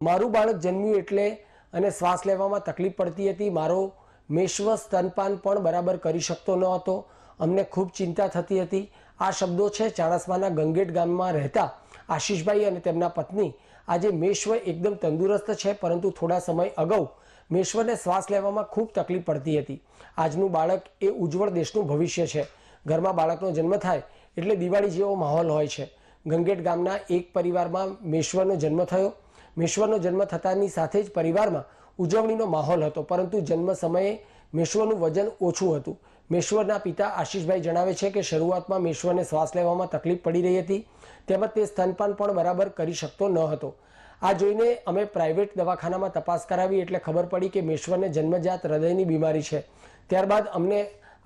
મારું બાળક જન્મ્યું એટલે અને શ્વાસ લેવામાં તકલીફ પડતી હતી. મારો મેશ્વ સ્તનપાન પણ બરાબર કરી શકતો ન હતો. અમને ખૂબ ચિંતા થતી હતી. આ શબ્દો છે ચાણસ્માના ગંગેટ ગામમાં રહેતા આશીષભાઈ અને તેમના પત્ની. આજે મેશ્વ એકદમ તંદુરસ્ત છે, પરંતુ થોડા સમય અગાઉ મેશ્વરને શ્વાસ લેવામાં ખૂબ તકલીફ પડતી હતી. આજનું બાળક એ ઉજ્જવળ દેશનું ભવિષ્ય છે. ઘરમાં બાળકનો જન્મ થાય એટલે દિવાળી જેવો માહોલ હોય છે. ગંગેટ ગામના એક પરિવારમાં મેશ્વરનો જન્મ થયો. મેશ્વરનો જન્મ થતાની સાથે જ પરિવારમાં ઉજવણીનો માહોલ હતો. પરંતુ જન્મ સમયે મેશ્વરનું વજન ઓછું હતું. મેશ્વરના પિતા આશીષભાઈ જણાવે છે કે શરૂઆતમાં મેશ્વરને શ્વાસ લેવામાં તકલીફ પડી રહી હતી. તેમજ તે સ્તનપાન પણ બરાબર કરી શકતો ન હતો. આ જોઈને અમે પ્રાઇવેટ દવાખાનામાં તપાસ કરાવી એટલે ખબર પડી કે મેશ્વરને જન્મજાત હૃદયની બીમારી છે. ત્યારબાદ અમને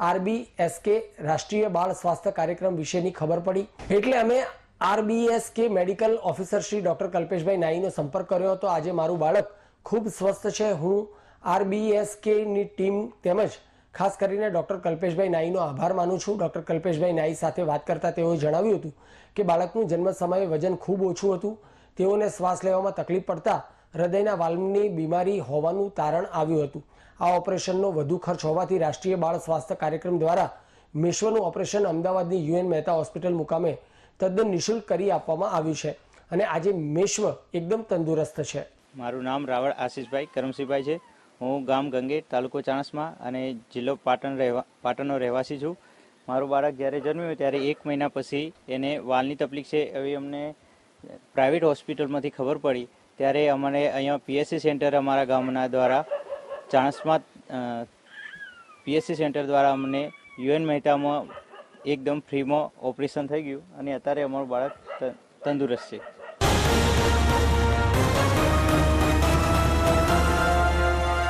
આરબી એસકે રાષ્ટ્રીય બાળ સ્વાસ્થ્ય કાર્યક્રમ વિશેની ખબર પડી. એટલે અમે RBSK medical officer Shri doctor Kalpeshbhai નાઈનો સંપર્ક કર્યો હતો. આજે મારું બાળક ખૂબ સ્વસ્થ છે. હું આરબીએસકેની ટીમ તેમજ ખાસ કરીને ડોક્ટર કલ્પેશભાઈ નાઈનો આભાર માનું છું. ડોક્ટર કલ્પેશભાઈ નાઈ સાથે વાત કરતા તેઓએ જણાવ્યું હતું કે બાળકનું જન્મ સમયે વજન ખૂબ ઓછું હતું. તેઓને શ્વાસ લેવામાં તકલીફ પડતા હૃદયના વાલ્વની બીમારી હોવાનું તારણ આવ્યું હતું. આ ઓપરેશનનો વધુ ખર્ચ હોવાથી રાષ્ટ્રીય બાળ સ્વાસ્થ્ય કાર્યક્રમ દ્વારા મેશ્વરનું ઓપરેશન અમદાવાદની યુએન મહેતા હોસ્પિટલ મુકામે તદ્દન નિઃશુલ્ક કરી આપવામાં આવ્યું છે. અને આજે મેશ્વ એકદમ તંદુરસ્ત છે. મારું નામ રાવળ આશીષભાઈ કરમસિંહભાઈ છે. હું ગામ ગંગેટ તાલુકો ચાણસમાં અને જિલ્લો પાટણ રહેવા, પાટણનો રહેવાસી છું. મારું બાળક જ્યારે જન્મ્યું ત્યારે એક મહિના પછી એને વાલની તકલીફ છે એવી અમને પ્રાઇવેટ હોસ્પિટલમાંથી ખબર પડી. ત્યારે અમને અહીંયા પીએસસી સેન્ટર અમારા ગામના દ્વારા ચાણસમાં પીએસસી સેન્ટર દ્વારા અમને યુએન મહેતામાં એકદમ ફ્રીમાં ઓપરેશન થઈ ગયું અને અત્યારે અમારું બાળક તંદુરસ્ત છે.